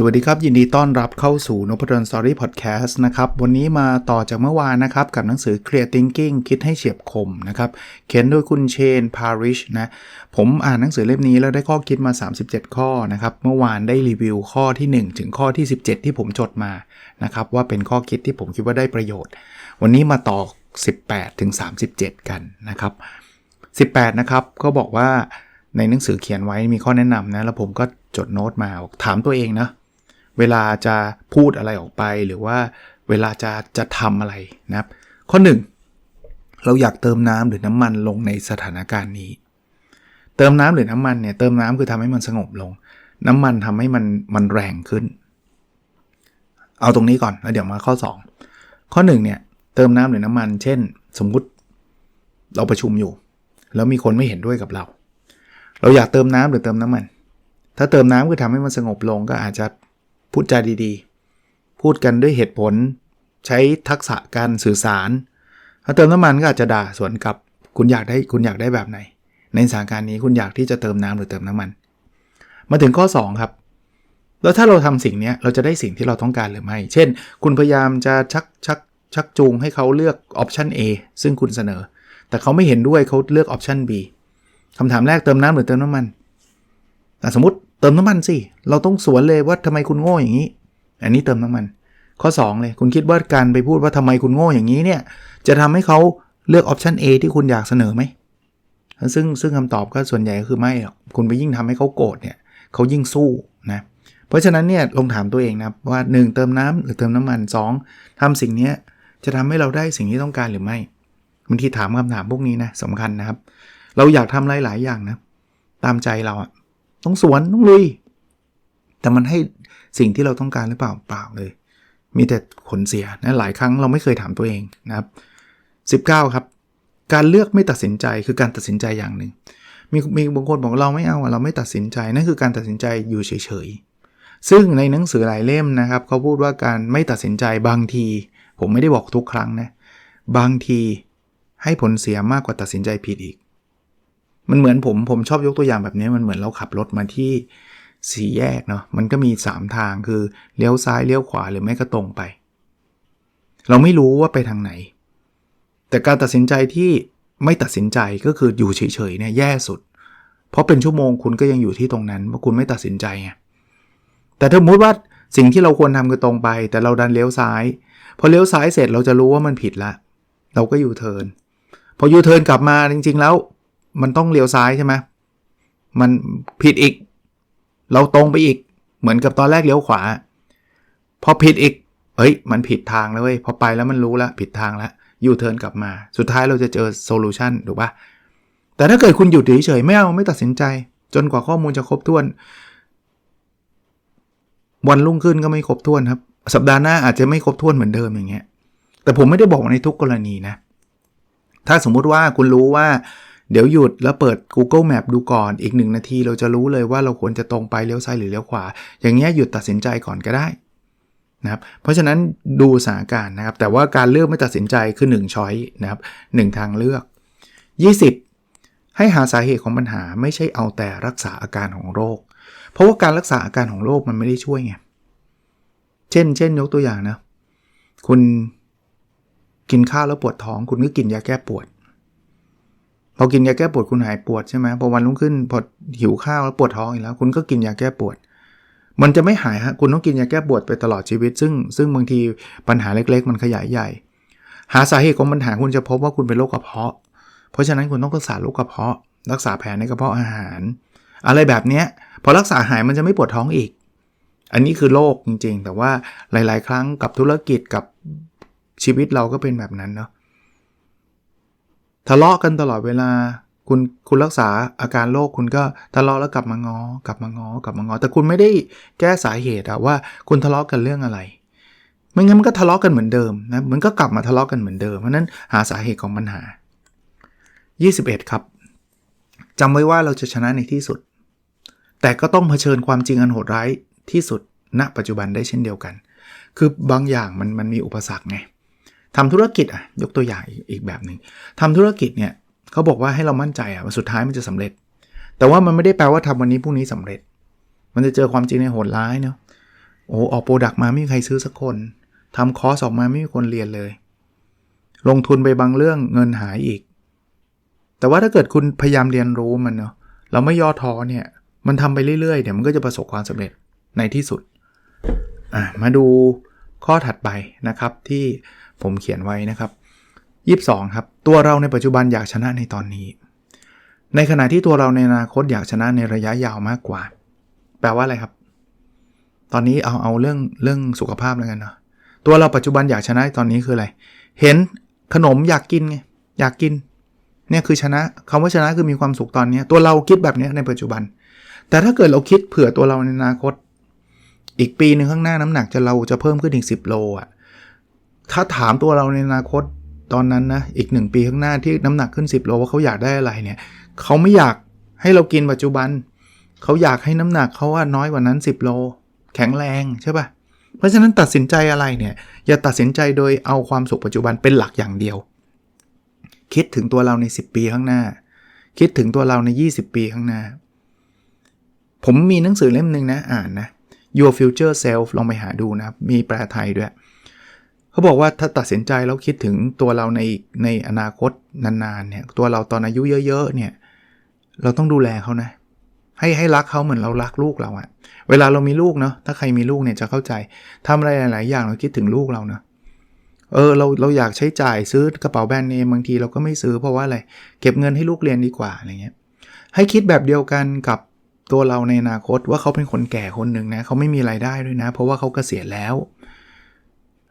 สวัสดีครับ ยินดีต้อนรับเข้าสู่นพดลสตอรี่พอดแคสต์นะครับ วันนี้มาต่อจากเมื่อวานนะครับ กับหนังสือ Clear Thinking คิดให้เฉียบคมนะครับ เขียนโดยคุณเชนพาริชนะ ผมอ่านหนังสือเล่มนี้แล้วได้ข้อคิดมา 37 ข้อนะครับ เมื่อวานได้รีวิวข้อที่ 1 ถึงข้อที่ 17 ที่ผมจดมานะครับ ว่าเป็นข้อคิดที่ผมคิดว่าได้ประโยชน์ วันนี้มาต่อ 18 ถึง 37 กันนะครับ 18 นะครับก็บอกว่าในหนังสือเขียนไว้มีข้อแนะนำนะแล้วผมก็จดโน้ตมาถามตัวเองนะ เวลาจะพูดอะไรออกไป หรือว่าเวลาจะจะทำอะไรนะครับ ข้อ 1 เราอยากเติมน้ำหรือน้ำมันลงในสถานการณ์นี้ เติมน้ำหรือน้ำมันเนี่ยเติมน้ำคือทำให้มันสงบลง น้ำมันทำให้มันมันแรงขึ้น เอาตรงนี้ก่อนแล้วเดี๋ยวมาข้อ 2 ข้อ1เนี่ยเติมน้ำหรือน้ำมัน เช่น สมมุติเราประชุมอยู่ แล้วมีคนไม่เห็นด้วยกับเรา เราอยากเติมน้ำหรือเติมน้ำมัน ถ้าเติมน้ำคือทำให้มันสงบลงก็อาจจะ พูดจาดีๆ พูดกันด้วยเหตุผล ใช้ทักษะการสื่อสาร ถ้าเติมน้ำมันก็อาจจะด่าสวนกับ คุณอยากได้คุณอยากได้แบบไหน ในสถานการณ์นี้คุณอยากที่จะเติมน้ำหรือเติมน้ำมัน มาถึงข้อ 2 ครับ แล้วถ้าเราทำสิ่งนี้เราจะได้สิ่งที่เราต้องการหรือไม่ เช่น คุณพยายามจะชักชักชักจูงให้เขาเลือกออปชัน A ซึ่งคุณเสนอ แต่เขาไม่เห็นด้วยเขาเลือกออปชัน B คำถามแรกเติมน้ำหรือเติมน้ำมัน สมมติ เติมน้ำมันสิ เราต้องสวนเลยว่าทำไมคุณโง่อย่างนี้ อันนี้เติมน้ำมัน ข้อ 2 เลย คุณคิดว่าการไปพูดว่าทำไมคุณโง่อย่างนี้เนี่ย จะทำให้เขาเลือกออปชัน A ที่คุณอยากเสนอไหม ซึ่งซึ่งคำตอบก็ส่วนใหญ่ก็คือไม่หรอก คุณไปยิ่งทำให้เขาโกรธเนี่ยเขายิ่งสู้นะ เพราะฉะนั้นเนี่ยลองถามตัวเองนะว่า 1 เติมน้ำหรือเติมน้ำมัน 2ทำสิ่งนี้จะทำให้เราได้สิ่งที่ต้องการหรือไม่บางทีถามคำถามพวกนี้นะสำคัญนะครับ เราอยากทำหลาย ๆ อย่างนะ ตามใจเราอะ ต้องสวนต้องลุย แต่มันให้สิ่งที่เราต้องการหรือเปล่าเปล่าเลย มีแต่ผลเสียนะหลายครั้งเราไม่เคยถามตัวเองนะครับ 19 ครับ การเลือกไม่ตัดสินใจคือการตัดสินใจอย่างหนึ่งมีมีบางคนบอกเราไม่เอาเราไม่ตัดสินใจนั่นคือการตัดสินใจอยู่เฉยๆซึ่งในหนังสือหลายเล่มนะครับเขาพูดว่าการไม่ตัดสินใจบางที ผมไม่ได้บอกทุกครั้งนะบางทีให้ผลเสียมากกว่าตัดสินใจผิดอีก มันเหมือนผมผมชอบยกตัวอย่างแบบนี้มันเหมือนเราขับรถมาที่สี่แยกเนาะมันก็มี 3 ทางคือเลี้ยวซ้ายเลี้ยวขวาหรือไม่ก็ตรงไป เราไม่รู้ว่าไปทางไหน แต่การตัดสินใจที่ไม่ตัดสินใจก็คืออยู่เฉยๆเนี่ยแย่สุด เพราะเป็นชั่วโมงคุณก็ยังอยู่ที่ตรงนั้นเพราะคุณไม่ตัดสินใจไงแต่ถ้าสมมติว่าสิ่งที่เราควรทำคือตรงไป แต่เราดันเลี้ยวซ้าย พอเลี้ยวซ้ายเสร็จเราจะรู้ว่ามันผิดละ เราก็ยูเทิร์นพอยูเทิร์นกลับมาจริง ๆ แล้ว มันต้องเลี้ยวซ้ายใช่ไหมมันผิดอีก เราตรงไปอีก เหมือนกับตอนแรกเลี้ยวขวา พอผิดอีกเฮ้ย มันผิดทางแล้วเว้ย พอไปแล้วมันรู้แล้วผิดทางแล้วยูเทิร์นกลับมา สุดท้ายเราจะเจอโซลูชันถูกปะแต่ถ้าเกิดคุณหยุดเฉยๆไม่เอาไม่ตัดสินใจ จนกว่าข้อมูลจะครบถ้วน วันรุ่งขึ้นก็ไม่ครบถ้วนครับ สัปดาห์หน้าอาจจะไม่ครบถ้วนเหมือนเดิมอย่างเงี้ย แต่ผมไม่ได้บอกในทุกกรณีนะ ถ้าสมมุติว่าคุณรู้ว่า เดี๋ยวหยุดแล้วเปิด Google Map ดูก่อนอีกหนึ่งนาทีเราจะรู้เลยว่าเราควรจะตรงไปเลี้ยวซ้ายหรือเลี้ยวขวา อย่างเงี้ยหยุดตัดสินใจก่อนก็ได้นะครับเพราะฉะนั้นดูสถานการณ์นะครับ แต่ว่าการเลือกไม่ตัดสินใจคือ1ช้อยนะครับหทางเลือก 20 ให้หาสาเหตุของปัญหาไม่ใช่เอาแต่รักษาอาการของโรค เพราะว่าการรักษาอาการของโรคมันไม่ได้ช่วยไงเช่น เช่นยกตัวอย่างนะ คุณกินข้าวแล้วปวดท้อง คุณก็กินยาแก้ปวด พอกินยาแก้ปวดคุณหายปวดใช่ไหมพอวันรุ่งขึ้นพอหิวข้าวแล้วปวดท้องอีกแล้ว คุณก็กินยาแก้ปวด มันจะไม่หายฮะคุณต้องกินยาแก้ปวดไปตลอดชีวิต ซึ่งซึ่งบางทีปัญหาเล็ก ๆ มันขยายใหญ่ หาสาเหตุของปัญหาคุณจะพบว่าคุณเป็นโรคกระเพาะ เพราะฉะนั้นคุณต้องรักษาโรคกระเพาะ รักษาแผลในกระเพาะอาหาร อะไรแบบเนี้ยพอรักษาหายมันจะไม่ปวดท้องอีก อันนี้คือโรคจริงๆ แต่ว่าหลาย ๆ ครั้งกับธุรกิจกับชีวิตเราก็เป็นแบบนั้นเนาะ ทะเลาะกันตลอดเวลา คุณคุณรักษาอาการโรคคุณก็ทะเลาะแล้วกลับมางอกลับมางอกลับมางอ แต่คุณไม่ได้แก้สาเหตุอะว่าคุณทะเลาะกันเรื่องอะไร ไม่งั้นมันก็ทะเลาะกันเหมือนเดิมนะมันก็กลับมาทะเลาะกันเหมือนเดิมเพราะนั้นหาสาเหตุของปัญหา 21 ครับจำไว้ว่าเราจะชนะในที่สุด แต่ก็ต้องเผชิญความจริงอันโหดร้ายที่สุดณปัจจุบันได้เช่นเดียวกัน คือบางอย่างมันมันมีอุปสรรคไง ทำธุรกิจอะยกตัวอย่างอีกอีกแบบหนึ่งทำธุรกิจเนี่ยเขาบอกว่าให้เรามั่นใจอะสุดท้ายมันจะสำเร็จ แต่ว่ามันไม่ได้แปลว่าทำวันนี้พรุ่งนี้สำเร็จ มันจะเจอความจริงในโหดร้ายเนาะโอ้ออกโปรดักต์มาไม่มีใครซื้อสักคนทำคอร์สออกมาไม่มีคนเรียนเลย ลงทุนไปบางเรื่องเงินหายอีก แต่ว่าถ้าเกิดคุณพยายามเรียนรู้มันเนาะเราไม่ย่อท้อเนี่ย มันทำไปเรื่อยๆเดี๋ยวมันก็จะประสบความสำเร็จในที่สุดมาดูข้อถัดไปนะครับที่ ผมเขียนไว้นะครับ 22 ครับ ตัวเราในปัจจุบันอยากชนะในตอนนี้ ในขณะที่ตัวเราในอนาคตอยากชนะในระยะยาวมากกว่า แปลว่าอะไรครับ ตอนนี้เอาเอาเรื่องเรื่องสุขภาพแล้วกันเนาะตัวเราปัจจุบันอยากชนะตอนนี้คืออะไร เห็นขนมอยากกินไงอยากกินเนี่ยคือชนะคำว่าชนะคือมีความสุขตอนนี้ตัวเราคิดแบบนี้ในปัจจุบัน แต่ถ้าเกิดเราคิดเผื่อตัวเราในอนาคต อีกปีหนึ่งข้างหน้าน้ำหนักจะเราจะเพิ่มขึ้นอีก 10 โลอะ ถ้าถามตัวเราในอนาคตตอนนั้นนะอีก 1 ปีข้างหน้าที่น้ำหนักขึ้น 10โลว่าเขาอยากได้อะไรเนี่ยเขาไม่อยากให้เรากินปัจจุบัน เขาอยากให้น้ำหนักเขาว่าน้อยกว่านั้น 10 โล แข็งแรงใช่ปะ่ะเพราะฉะนั้นตัดสินใจอะไรเนี่ยอย่าตัดสินใจโดยเอาความสุขปัจจุบันเป็นหลักอย่างเดียว คิดถึงตัวเราใน 10 ปีข้างหน้า คิดถึงตัวเราใน 20 ปีข้างหน้า ผมมีหนังสือเล่มหนึ่งนะอ่านนะ Your Future Self ลองไปหาดูนะมีแปลไทยด้วย เขาบอกว่าถ้าตัดสินใจแล้วคิดถึงตัวเราในในอนาคตนานๆเนี่ยตัวเราตอนอายุเยอะๆเนี่ยเราต้องดูแลเขานะ ให้ให้รักเขาเหมือนเรารักลูกเราอะเวลาเรามีลูกเนาะถ้าใครมีลูกเนี่ยจะเข้าใจทำอะไรหลายๆอย่างเราคิดถึงลูกเราเนาะเออเราเราอยากใช้จ่ายซื้อกระเป๋าแบรนด์เนมบางทีเราก็ไม่ซื้อเพราะว่าอะไรเก็บเงินให้ลูกเรียนดีกว่าอะไรเงี้ยให้คิดแบบเดียวกันกับตัวเราในอนาคตว่าเขาเป็นคนแก่คนหนึ่งนะเขาไม่มีไรายได้ด้วยนะ เพราะว่าเขาเกษียณแล้ว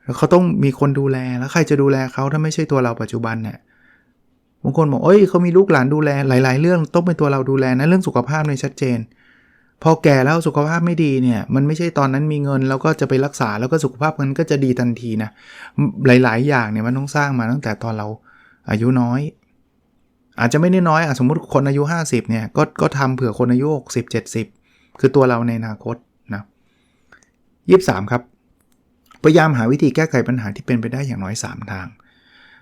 แล้วเขาต้องมีคนดูแลแล้วใครจะดูแลเขาถ้าไม่ใช่ตัวเราปัจจุบันเนี่ยบางคนบอกเอ้ยเขามีลูกหลานดูแลหลาย ๆ เรื่องต้องเป็นตัวเราดูแลนะเรื่องสุขภาพในชัดเจน พอแก่แล้วสุขภาพไม่ดีเนี่ย มันไม่ใช่ตอนนั้นมีเงิน แล้วก็จะไปรักษาแล้วก็สุขภาพมันก็จะดีทันทีนะหลาย ๆ อย่างเนี่ยมันต้องสร้างมาตั้งแต่ตอนเราอายุน้อย อาจจะไม่ได้น้อยอะสมมติคนอายุ 50เนี่ยก็ก็ทำเผื่อคนอายุ60 70 คือตัวเราในอนาคตนะ23 ครับ พยายามหาวิธีแก้ไขปัญหาที่เป็นไปได้อย่างน้อย 3 ทาง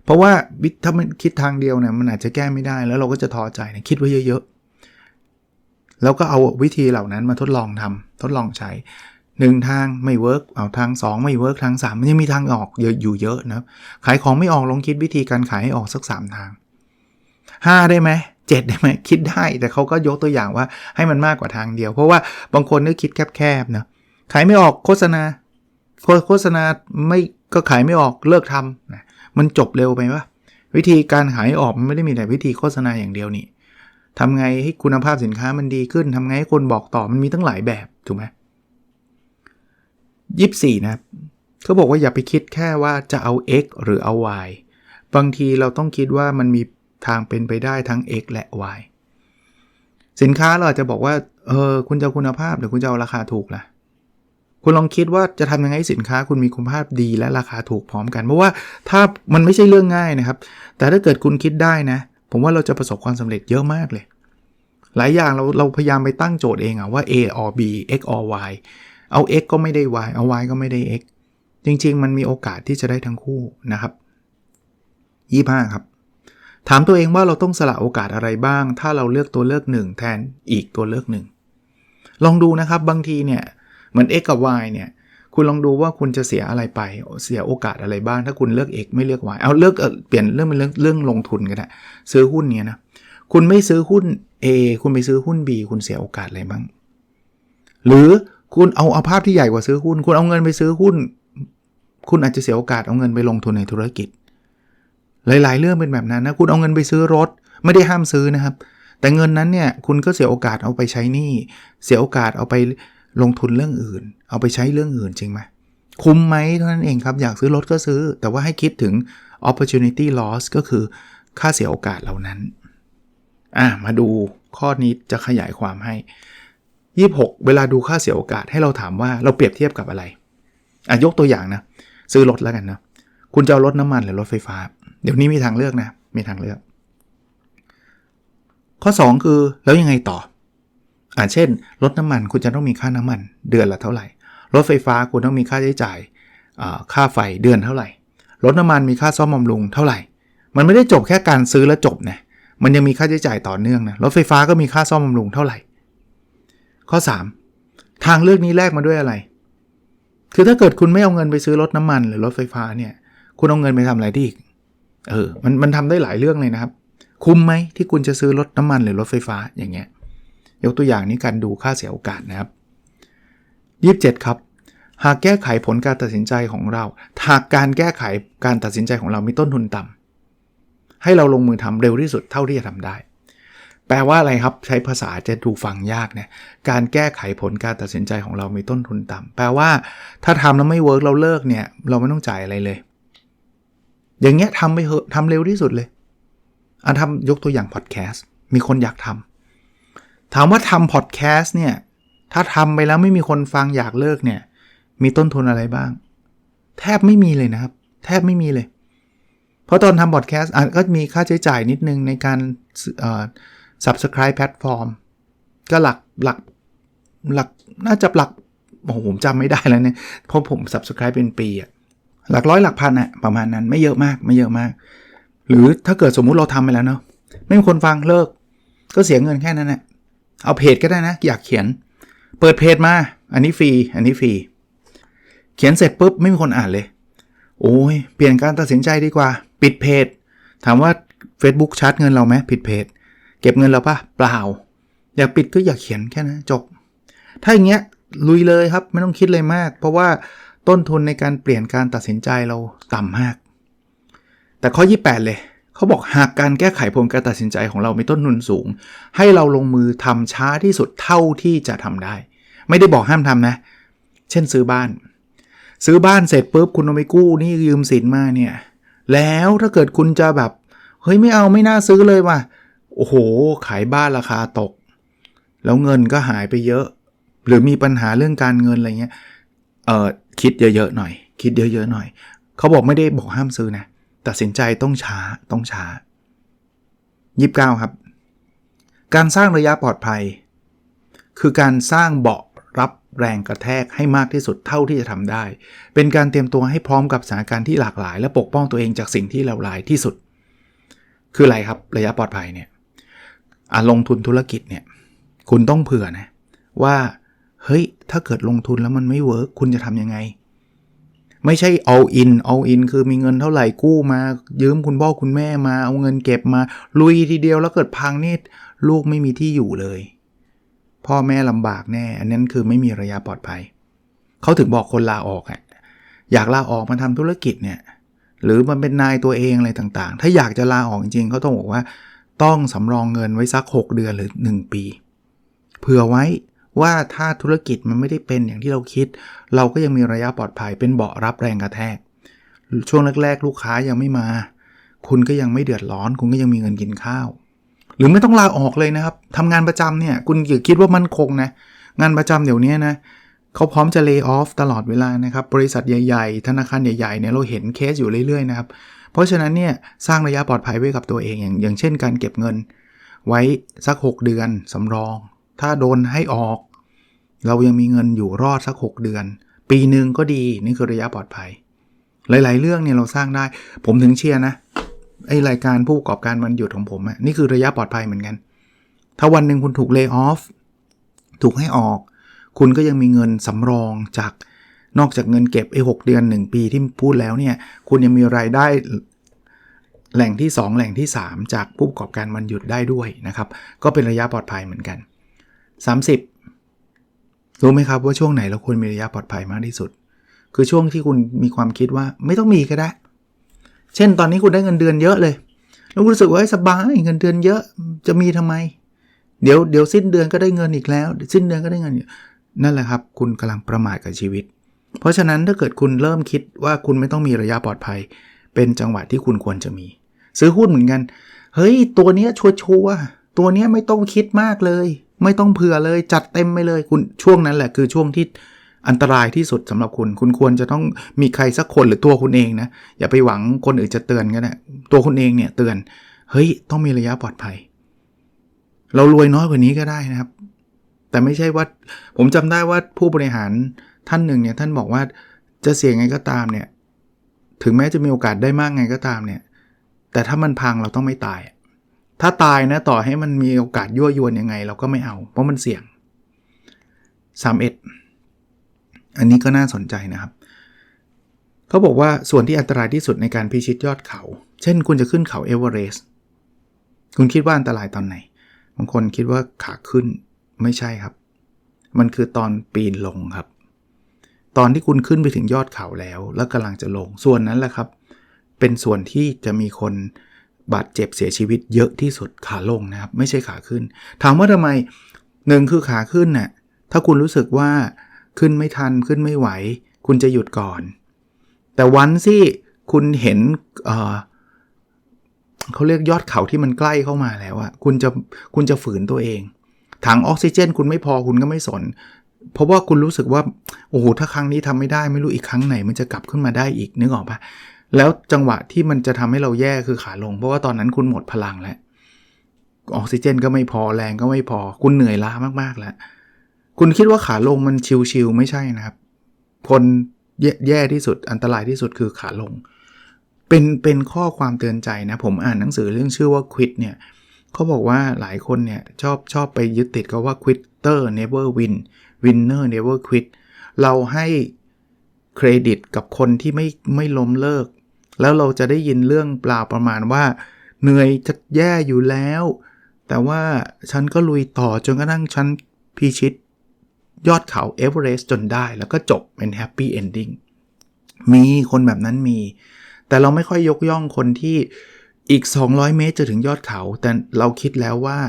เพราะว่าถ้ามันคิดทางเดียวเนี่ยมันอาจจะแก้ไม่ได้แล้วเราก็จะท้อใจนะคิดไว้เยอะๆ แล้วก็เอาวิธีเหล่านั้นมาทดลองทำทดลองใช้ 1 ทางไม่เวิร์กเอาทาง 2 ไม่เวิร์กทาง 3 มันยังมีทางออกเยอะอยู่เยอะนะขายของไม่ออกลองคิดวิธีการขายให้ออกสัก 3 ทาง 5 ได้ไหมเจ็ดได้ไหมคิดได้แต่เขาก็ยกตัวอย่างว่าให้มันมากกว่าทางเดียว เพราะว่าบางคนก็คิดแคบๆนะขายไม่ออกโฆษณา โฆษณาไม่ก็ขายไม่ออกเลิกทำนะมันจบเร็วไปวะวิธีการขายออกมันไม่ได้มีแต่วิธีโฆษณาอย่างเดียวนี่ทำไงให้คุณภาพสินค้ามันดีขึ้นทำไงให้คนบอกต่อมันมีตั้งหลายแบบถูกไหมยี่สี่นะเขาบอกว่าอย่าไปคิดแค่ว่าจะเอา x หรือเอา y บางทีเราต้องคิดว่ามันมีทางเป็นไปได้ทั้ง x และ y สินค้าเราอาจจะบอกว่าเออคุณจะคุณภาพหรือคุณจะเอาราคาถูกล่ะ คุณลองคิดว่าจะทำยังไงให้สินค้าคุณมีคุณภาพดีและราคาถูกพร้อมกัน เพราะว่าถ้ามันไม่ใช่เรื่องง่ายนะครับ แต่ถ้าเกิดคุณคิดได้นะ ผมว่าเราจะประสบความสำเร็จเยอะมากเลย หลายอย่างเราเราพยายามไปตั้งโจทย์เองอะว่า a or b x or y เอา x ก็ไม่ได้ y เอา y ก็ไม่ได้ x จริง ๆ มันมีโอกาสที่จะได้ทั้งคู่นะครับ25ครับ ถามตัวเองว่าเราต้องสละโอกาสอะไรบ้าง ถ้าเราเลือกตัวเลือกหนึ่งแทนอีกตัวเลือกหนึ่งลองดูนะครับบางทีเนี่ย เหมือน x กับ y เนี่ยคุณลองดูว่าคุณจะเสียอะไรไป เสียโอกาสอะไรบ้าง ถ้าคุณเลือก x ไม่เลือก y เอาเลือกเปลี่ยนเรื่องเป็นเรื่องเรื่องลงทุนก็ได้ซื้อหุ้นเนี่ยนะคุณไม่ซื้อหุ้น A คุณไปซื้อหุ้น B คุณเสียโอกาสอะไรบ้าง หรือคุณเอาเอาภาพที่ใหญ่กว่าซื้อหุ้น คุณเอาเงินไปซื้อหุ้น คุณอาจจะเสียโอกาสเอาเงินไปลงทุนในธุรกิจ หลาย ๆ เรื่องเป็นแบบนั้นนะคุณเอาเงินไปซื้อรถ ไม่ได้ห้ามซื้อนะครับ แต่เงินนั้นเนี่ยคุณก็เสียโอกาสเอาไปใช้หนี้เสียโอกาสเอาไป ลงทุนเรื่องอื่น เอาไปใช้เรื่องอื่นจริงไหมคุ้มไหมเท่านั้นเองครับ อยากซื้อรถก็ซื้อ แต่ว่าให้คิดถึง opportunity loss ก็คือค่าเสียโอกาสเหล่านั้น อะ มาดูข้อนี้จะขยายความให้ 26 เวลาดูค่าเสียโอกาสให้เราถามว่าเราเปรียบเทียบกับอะไร อะ ยกตัวอย่างนะ ซื้อรถแล้วกันนะ คุณจะเอารถน้ำมันหรือรถไฟฟ้า เดี๋ยวนี้มีทางเลือกนะ มีทางเลือก ข้อ 2 คือแล้วยังไงต่อ อ่าเช่นรถน้ำมันคุณจะต้องมีค่าน้ำมัน เดือนละเท่าไหร่ รถไฟฟ้าคุณต้องมีค่าใช้จ่ายค่าไฟเดือนเท่าไหร่ รถน้ำมันมีค่าซ่อมบำรุงเท่าไหร่ มันไม่ได้จบแค่การซื้อแล้วจบนะมันยังมีค่าใช้จ่ายต่อเนื่องนะรถไฟฟ้าก็มีค่าซ่อมบำรุงเท่าไหร่ ข้อ 3 ทางเลือกนี้แลกมาด้วยอะไร คือถ้าเกิดคุณไม่เอาเงินไปซื้อรถน้ำมัน หรือรถไฟฟ้าเนี่ย คุณเอาเงินไปทำอะไรที่อีกเออมันมันทำได้หลายเรื่องเลยนะครับ คุ้มไหมที่คุณจะซื้อรถน้ำมันหรือรถไฟฟ้าอย่างเงี้ย ยกตัวอย่างนี้การดูค่าเสียโอกาสนะครับ 27 ครับ หากแก้ไขผลการตัดสินใจของเรา หากการแก้ไขการตัดสินใจของเรามีต้นทุนต่ำให้เราลงมือทำเร็วที่สุดเท่าที่จะทำได้ แปลว่าอะไรครับใช้ภาษาจะดูฟังยากเนะการแก้ไขผลการตัดสินใจของเรามีต้นทุนต่ำแปลว่าถ้าทำแล้วไม่เวิร์กเราเลิกเนี่ยเราไม่ต้องจ่ายอะไรเลย อย่างเงี้ยทำไปเหอะทำเร็วที่สุดเลยอะทำยกตัวอย่างพอดแคสต์มีคนอยากทำ ถามว่าทำพอดแคสต์เนี่ย ถ้าทำไปแล้วไม่มีคนฟังอยากเลิกเนี่ย มีต้นทุนอะไรบ้าง แทบไม่มีเลยนะครับ แทบไม่มีเลย เพราะตอนทำพอดแคสต์ก็มีค่าใช้จ่ายนิดนึงในการเอ่อ subscribe แพลตฟอร์มก็หลักหลักหลักน่าจะหลักโอ้โหผมจำไม่ได้แล้วเนี่ยเพราะผม subscribe เป็นปีอะหลักร้อยหลักพันอะประมาณนั้นไม่เยอะมากไม่เยอะมาก หรือถ้าเกิดสมมุติเราทำไปแล้วเนาะไม่มีคนฟังเลิก ก็เสียเงินแค่นั้นแหละ เอาเพจก็ได้นะ อยากเขียน เปิดเพจมา อันนี้ฟรี อันนี้ฟรี เขียนเสร็จปุ๊บไม่มีคนอ่านเลย โอ้ย เปลี่ยนการตัดสินใจดีกว่า ปิดเพจ ถามว่า Facebook ชาร์จเงินเราไหมปิดเพจ เก็บเงินเราปะเปล่า อยากปิดก็อยากเขียนแค่นั้นจบ ถ้าอย่างเงี้ยลุยเลยครับไม่ต้องคิดเลยมาก เพราะว่าต้นทุนในการเปลี่ยนการตัดสินใจเราต่ำมาก แต่ข้อ 28 เลย เขาบอกหากการแก้ไขผลการตัดสินใจของเรามีต้นทุนสูง ให้เราลงมือทำช้าที่สุดเท่าที่จะทำได้ ไม่ได้บอกห้ามทำนะ เช่นซื้อบ้าน ซื้อบ้านเสร็จปุ๊บคุณเอาไปกู้นี่ยืมสินมาเนี่ย แล้วถ้าเกิดคุณจะแบบ เฮ้ยไม่เอาไม่น่าซื้อเลยว่ะโอ้โห ขายบ้านราคาตก แล้วเงินก็หายไปเยอะ หรือมีปัญหาเรื่องการเงินอะไรเงี้ยเออคิดเยอะๆหน่อย คิดเยอะๆหน่อย เขาบอกไม่ได้บอกห้ามซื้อนะ ตัดสินใจต้องช้าต้องช้ายีิบเก้าครับ การสร้างระยะปลอดภัย คือการสร้างเบาะรับแรงกระแทกให้มากที่สุดเท่าที่จะทำได้ เป็นการเตรียมตัวให้พร้อมกับสถานการณ์ที่หลากหลาย และปกป้องตัวเองจากสิ่งที่เลวร้ายที่สุด คืออะไรครับระยะปลอดภัยเนี่ยอาลงทุนธุรกิจเนี่ยคุณต้องเผื่อนะว่าเฮ้ยถ้าเกิดลงทุนแล้วมันไม่เวิร์กคุณจะทำยังไง ไม่ใช่ all in all in คือมีเงินเท่าไหร่กู้มา ยืมคุณพ่อคุณแม่มาเอาเงินเก็บมา ลุยทีเดียวแล้วเกิดพังนี่ลูกไม่มีที่อยู่เลย พ่อแม่ลำบากแน่ อันนั้นคือไม่มีระยะปลอดภัย เขาถึงบอกคนลาออกอะอยากลาออกมาทำธุรกิจเนี่ยหรือมันเป็นนายตัวเองอะไรต่างๆ ถ้าอยากจะลาออกจริงๆเขาต้องบอกว่า ต้องสำรองเงินไว้สัก 6 เดือนหรือ 1 ปี เผื่อไว้ ว่าถ้าธุรกิจมันไม่ได้เป็นอย่างที่เราคิด เราก็ยังมีระยะปลอดภัยเป็นเบาะรับแรงกระแทก ช่วงแรก ๆ ลูกค้ายังไม่มา คุณก็ยังไม่เดือดร้อน คุณก็ยังมีเงินกินข้าว หรือไม่ต้องลาออกเลยนะครับทำงานประจำเนี่ยคุณอย่าคิดว่ามั่นคงนะงานประจำเดี๋ยวนี้นะเขาพร้อมจะเลิกออฟตลอดเวลานะครับ บริษัทใหญ่ๆ ธนาคารใหญ่ๆเนี่ยเราเห็นเคสอยู่เรื่อยๆนะครับ เพราะฉะนั้นเนี่ยสร้างระยะปลอดภัยไว้กับตัวเองอย่างอย่างเช่น การเก็บเงิน ไว้สัก 6 เดือนสำรอง ถ้าโดนให้ออก เรายังมีเงินอยู่รอดสัก 6 เดือน ปีหนึ่งก็ดีนี่คือระยะปลอดภัย หลาย ๆ เรื่องเนี่ยเราสร้างได้ ผมถึงเชียร์นะไอรายการผู้ประกอบการวันหยุดของผมอะนี่คือระยะปลอดภัยเหมือนกัน ถ้าวันหนึ่งคุณถูกเลิกออฟถูกให้ออก คุณก็ยังมีเงินสำรองจากนอกจากเงินเก็บไอ้หเดือน 1 ปีที่พูดแล้วเนี่ย คุณยังมีรายได้แหล่งที่ 2 แหล่งที่ 3 จากผู้ประกอบการวันหยุดได้ด้วยนะครับ ก็เป็นระยะปลอดภัยเหมือนกัน 30 รู้ไหมครับว่าช่วงไหนเราควรมีระยะปลอดภัยมากที่สุด คือช่วงที่คุณมีความคิดว่าไม่ต้องมีก็ได้ เช่นตอนนี้คุณได้เงินเดือนเยอะเลย แล้วรู้สึกว่าสบายเงินเดือนเยอะจะมีทำไม เดี๋ยวเดี๋ยวสิ้นเดือนก็ได้เงินอีกแล้ว สิ้นเดือนก็ได้เงินนั่นแหละครับ คุณกำลังประมาทกับชีวิต เพราะฉะนั้นถ้าเกิดคุณเริ่มคิดว่าคุณไม่ต้องมีระยะปลอดภัย เป็นจังหวะที่คุณควรจะมี ซื้อหุ้นเหมือนกัน เฮ้ยตัวเนี้ยชัวชัวตัวเนี้ยไม่ต้องคิดมากเลย ไม่ต้องเผื่อเลยจัดเต็มไปเลยคุณช่วงนั้นแหละคือช่วงที่อันตรายที่สุดสำหรับคุณ คุณควรจะต้องมีใครสักคนหรือตัวคุณเองนะ อย่าไปหวังคนอื่นจะเตือนก็ได้ตัวคุณเองเนี่ยเตือน เฮ้ย ต้องมีระยะปลอดภัย เรารวยน้อยกว่านี้ก็ได้นะครับ แต่ไม่ใช่ว่า ผมจำได้ว่าผู้บริหารท่านหนึ่งเนี่ยท่านบอกว่าจะเสี่ยงไงก็ตามเนี่ย ถึงแม้จะมีโอกาสได้มากไงก็ตามเนี่ย แต่ถ้ามันพังเราต้องไม่ตาย ถ้าตายนะต่อให้มันมีโอกาสยั่วยวนยังไง เราก็ไม่เอา เพราะมันเสี่ยง 31 อันนี้ก็น่าสนใจนะครับ เขาบอกว่าส่วนที่อันตรายที่สุดในการพิชิตยอดเขา เช่นคุณจะขึ้นเขาเอเวอเรสต์คุณคิดว่าอันตรายตอนไหน บางคนคิดว่าขาขึ้นไม่ใช่ครับ มันคือตอนปีนลงครับ ตอนที่คุณขึ้นไปถึงยอดเขาแล้ว แล้วกำลังจะลง ส่วนนั้นแหละครับ เป็นส่วนที่จะมีคน บาดเจ็บเสียชีวิตเยอะที่สุดขาลงนะครับ ไม่ใช่ขาขึ้น ถามว่าทำไมหนึ่งคือขาขึ้นน่ะถ้าคุณรู้สึกว่าขึ้นไม่ทันขึ้นไม่ไหว คุณจะหยุดก่อน แต่วันที่คุณเห็นเเขาเรียกยอดเขาที่มันใกล้เข้ามาแล้วอะคุณจะคุณจะฝืนตัวเอง ถังออกซิเจน คุณไม่พอคุณก็ไม่สน เพราะว่าคุณรู้สึกว่า โอ้โห ถ้าครั้งนี้ทำไม่ได้ไม่รู้อีกครั้งไหน มันจะกลับขึ้นมาได้อีกนึกออกปะ แล้วจังหวะที่มันจะทำให้เราแย่คือขาลง เพราะว่าตอนนั้นคุณหมดพลังแล้วออกซิเจนก็ไม่พอแรงก็ไม่พอ คุณเหนื่อยล้ามากๆแล้ว คุณคิดว่าขาลงมันชิวๆไม่ใช่นะครับ คนแย่ที่สุดอันตรายที่สุดคือขาลง เป็นเป็นข้อความเตือนใจนะ ผมอ่านหนังสือเรื่องชื่อว่า quit เนี่ยเขาบอกว่าหลายคนเนี่ยชอบชอบไปยึดติดกับว่า quitter never win winner never quit เราให้เครดิตกับคนที่ไม่ไม่ล้มเลิก แล้วเราจะได้ยินเรื่องเปล่าประมาณว่า เหนื่อยจะแย่อยู่แล้ว แต่ว่าฉันก็ลุยต่อจนกระทั่งฉันพิชิต ยอดเขาเอเวอเรสต์จนได้ แล้วก็จบเป็นแฮปปี้เอนดิ้งมีคนแบบนั้นมี แต่เราไม่ค่อยยกย่องคนที่อีก 200 เมตรจะถึงยอดเขา แต่เราคิดแล้วว่า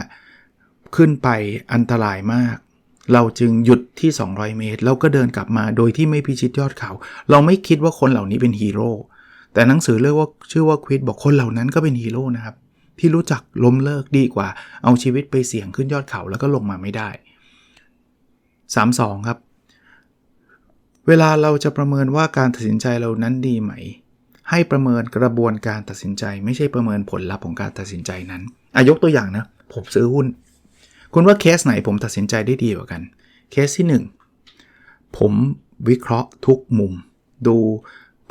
ขึ้นไปอันตรายมาก เราจึงหยุดที่ 200 เมตร แล้วก็เดินกลับมาโดยที่ไม่พิชิตยอดเขา เราไม่คิดว่าคนเหล่านี้เป็นฮีโร่ แต่หนังสือเรียกว่าชื่อว่าควิดบอกคนเหล่านั้นก็เป็นฮีโร่นะครับ ที่รู้จักล้มเลิกดีกว่า เอาชีวิตไปเสี่ยงขึ้นยอดเขาแล้วก็ลงมาไม่ได้ 32 ครับ เวลาเราจะประเมินว่าการตัดสินใจเรานั้นดีไหม ให้ประเมินกระบวนการตัดสินใจ ไม่ใช่ประเมินผลลัพธ์ของการตัดสินใจนั้นอายกตัวอย่างนะผมซื้อหุ้น คุณว่าเคสไหนผมตัดสินใจได้ดีกว่ากัน เคสที่ 1 ผมวิเคราะห์ทุกมุม ดู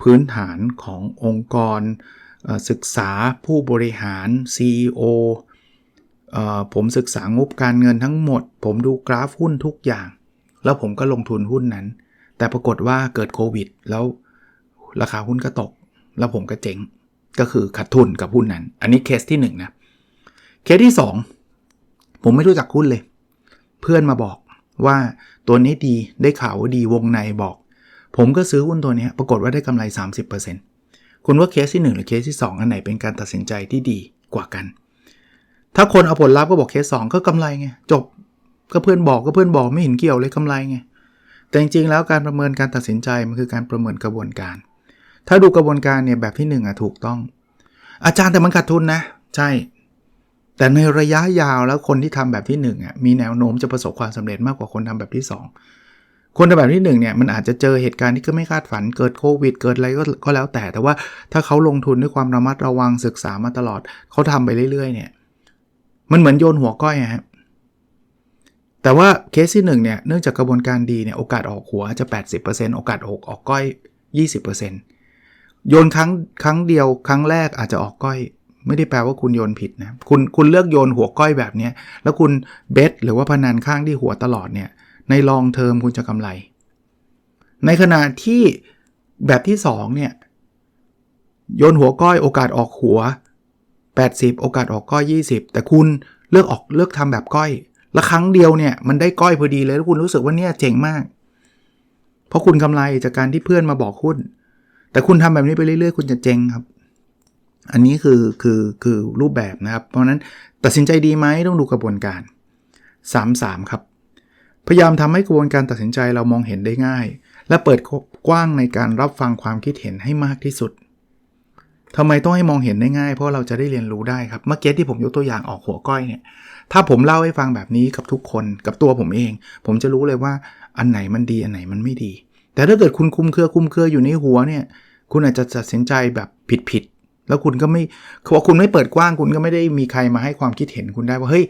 พื้นฐานขององค์กร ศึกษาผู้บริหาร CEO ผมศึกษางบการเงินทั้งหมด ผมดูกราฟหุ้นทุกอย่าง แล้วผมก็ลงทุนหุ้นนั้น แต่ปรากฏว่าเกิดโควิด แล้วราคาหุ้นก็ตก แล้วผมก็เจ๊งก็คือขาดทุนกับหุ้นนั้น อันนี้เคสที่1นนะเคสที่ 2 ผมไม่รู้จักหุ้นเลย เพื่อนมาบอกว่าตัวนี้ดีได้ข่าวว่าดีวงในบอก ผมก็ซื้อหุ้นตัวนี้ปรากฏว่าได้กำไร 30%คุณว่าเคสที่ 1 หรือเคสที่ 2 อันไหนเป็นการตัดสินใจที่ดีกว่ากัน ถ้าคนเอาผลลัพธ์ก็บอกเคส 2 ก็กำไรไงจบก็เพื่อนบอกก็เพื่อนบอกไม่เห็นเกี่ยวเลยกำไรไงแต่จริงๆแล้วการประเมินการตัดสินใจมันคือการประเมินกระบวนการ ถ้าดูกระบวนการเนี่ยแบบที่1อะถูกต้อง อาจารย์แต่มันขาดทุนนะ ใช่ แต่ในระยะยาวแล้วคนที่ทำแบบที่1อะมีแนวโน้มจะประสบความสำเร็จมากกว่าคนทำแบบที่ 2 คนแบบที่1เนี่ยมันอาจจะเจอเหตุการณ์ที่ก็ไม่คาดฝันเกิดโควิด เกิดอะไรก็ก็แล้วแต่ แต่ว่าถ้าเขาลงทุนด้วยความระมัดระวังศึกษามาตลอดเขาทำไปเรื่อยๆเนี่ยมันเหมือนโยนหัวก้อยฮะแต่ว่าเคสที่1เนี่ยเนื่องจากกระบวนการดีเนี่ยโอกาสออกหัวจะ 80%โอกาสออกออกก้อย 20%โยนครั้งครั้งเดียวครั้งแรกอาจจะออกก้อย ไม่ได้แปลว่าคุณโยนผิดนะคุณคุณเลือกโยนหัวก้อยแบบนี้แล้วคุณเบสหรือว่าพนันข้างที่หัวตลอดเนี่ย ในลองเทอมคุณจะกำไร ในขณะที่แบบที่2เนี่ยโยนหัวก้อยโอกาสออกหัว 80 โอกาสออกก้อย 20 แต่คุณเลือกออกเลือกทำแบบก้อยล้วครั้งเดียวเนี่ยมันได้ก้อยพอดีเลยแล้วคุณรู้สึกว่าเนี่ยเจ๋งมาก เพราะคุณกำไรจากการที่เพื่อนมาบอกหุ้น แต่คุณทำแบบนี้ไปเรื่อยๆ คุณจะเจ๋งครับ อันนี้คือคือคือรูปแบบนะครับ เพราะนั้นตัดสินใจดีไหมต้องดูกระบวนการ 3-3 ครับ พยายามทำให้กระบวนการตัดสินใจเรามองเห็นได้ง่าย และเปิดกว้างในการรับฟังความคิดเห็นให้มากที่สุดทำไมต้องให้มองเห็นได้ง่าย เพราะเราจะได้เรียนรู้ได้ครับ เมื่อกี้ที่ผมยกตัวอย่างออกหัวก้อยเนี่ย ถ้าผมเล่าให้ฟังแบบนี้กับทุกคนกับตัวผมเอง ผมจะรู้เลยว่าอันไหนมันดีอันไหนมันไม่ดี แต่ถ้าเกิดคุณคุมเครือคุมเครืออยู่ในหัวเนี่ย คุณอาจจะตัดสินใจแบบผิดผิดแล้วคุณก็ไม่พอคุณไม่เปิดกว้างคุณก็ไม่ได้มีใครมาให้ความคิดเห็นคุณได้ว่าเฮ้ย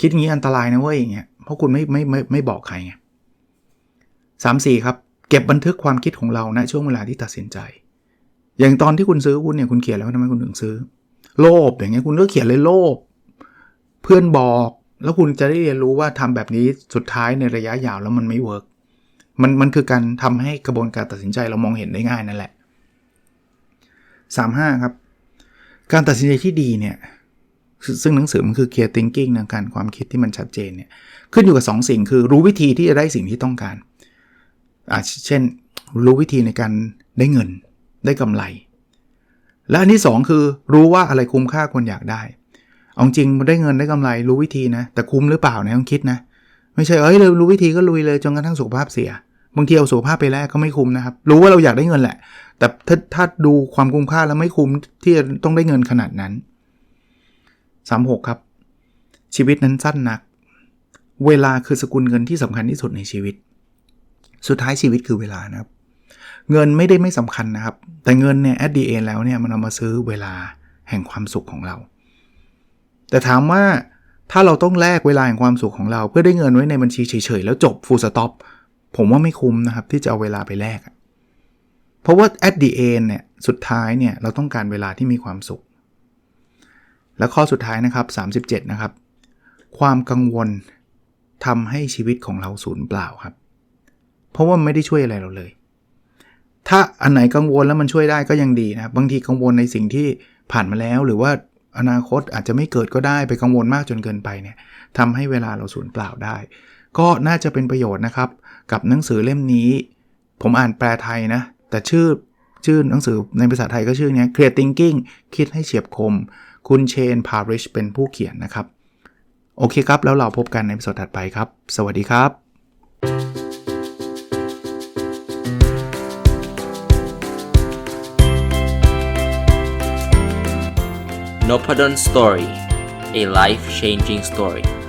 คิดงี้อันตรายนะเว้ยอย่างเงี้ย ราะคุณไม่ไม่ไม่ไม่บอกใครไงสามสี่ครับ เก็บบันทึกความคิดของเราณช่วงเวลาที่ตัดสินใจ อย่างตอนที่คุณซื้อหุ้นเนี่ยคุณเขียนแล้วทำไมคุณถึงซื้อ โลภอย่างเงี้ยคุณก็เขียนเลยโลภเพื่อนบอกแล้วคุณจะได้เรียนรู้ว่าทำแบบนี้สุดท้ายในระยะยาวแล้วมันไม่เวิร์กมันมันคือการทำให้กระบวนการตัดสินใจเรามองเห็นได้ง่ายนั่นแหละ 35 ครับ การตัดสินใจที่ดีเนี่ย ซึ่งหนังสือมันคือ clear thinking นะการความคิดที่มันชัดเจนเนี่ยขึ้นอยู่กับ 2สิ่งคือรู้วิธีที่จะได้สิ่งที่ต้องการอ่าเช่น รู้วิธีในการได้เงินได้กำไร และอันที่ 2 คือรู้ว่าอะไรคุ้มค่าควรอยากได้ เอาจริงมันได้เงินได้กำไรรู้วิธีนะ แต่คุ้มหรือเปล่าเนี่ยต้องคิดนะ ไม่ใช่เอ้ยเรารู้วิธีก็ลุยเลยจนกระทั่งสุขภาพเสียบางทีเอาสุขภาพไปแลกก็ไม่คุ้มนะครับ รู้ว่าเราอยากได้เงินแหละ แต่ถ้าถ้าดูความคุ้มค่าแล้วไม่คุ้มที่จะต้องได้เงินขนาดนั้น 36 ครับ ชีวิตนั้นสั้นนัก เวลาคือสกุลเงินที่สำคัญที่สุดในชีวิต สุดท้ายชีวิตคือเวลานะครับ เงินไม่ได้ไม่สำคัญนะครับ แต่เงินเนี่ย at the end แล้วเนี่ยมันเอามาซื้อเวลาแห่งความสุขของเรา แต่ถามว่าถ้าเราต้องแลกเวลาแห่งความสุขของเรา เพื่อได้เงินไว้ในบัญชีเฉยๆแล้วจบ full stop ผมว่าไม่คุ้มนะครับ ที่จะเอาเวลาไปแลก เพราะว่า at the end เนี่ย สุดท้ายเนี่ย เราต้องการเวลาที่มีความสุข และข้อสุดท้ายนะครับ 37 นะครับ ความกังวลทำให้ชีวิตของเราสูญเปล่าครับ เพราะว่ามันไม่ได้ช่วยอะไรเราเลย ถ้าอันไหนกังวลแล้วมันช่วยได้ก็ยังดีนะบางทีกังวลในสิ่งที่ผ่านมาแล้ว หรือว่าอนาคตอาจจะไม่เกิดก็ได้ไปกังวลมากจนเกินไปเนี่ยทำให้เวลาเราสูญเปล่าได้ ก็น่าจะเป็นประโยชน์นะครับ กับหนังสือเล่มนี้ ผมอ่านแปลไทยนะ แต่ชื่อชื่อหนังสือในภาษาไทยก็ชื่อเนี้ย Clear Thinking คิดให้เฉียบคม คุณเชนพาริชเป็นผู้เขียนนะครับ โอเคครับ แล้วเราพบกันในสดถัดไปครับ สวัสดีครับ n o p a d o n Story, a life changing story.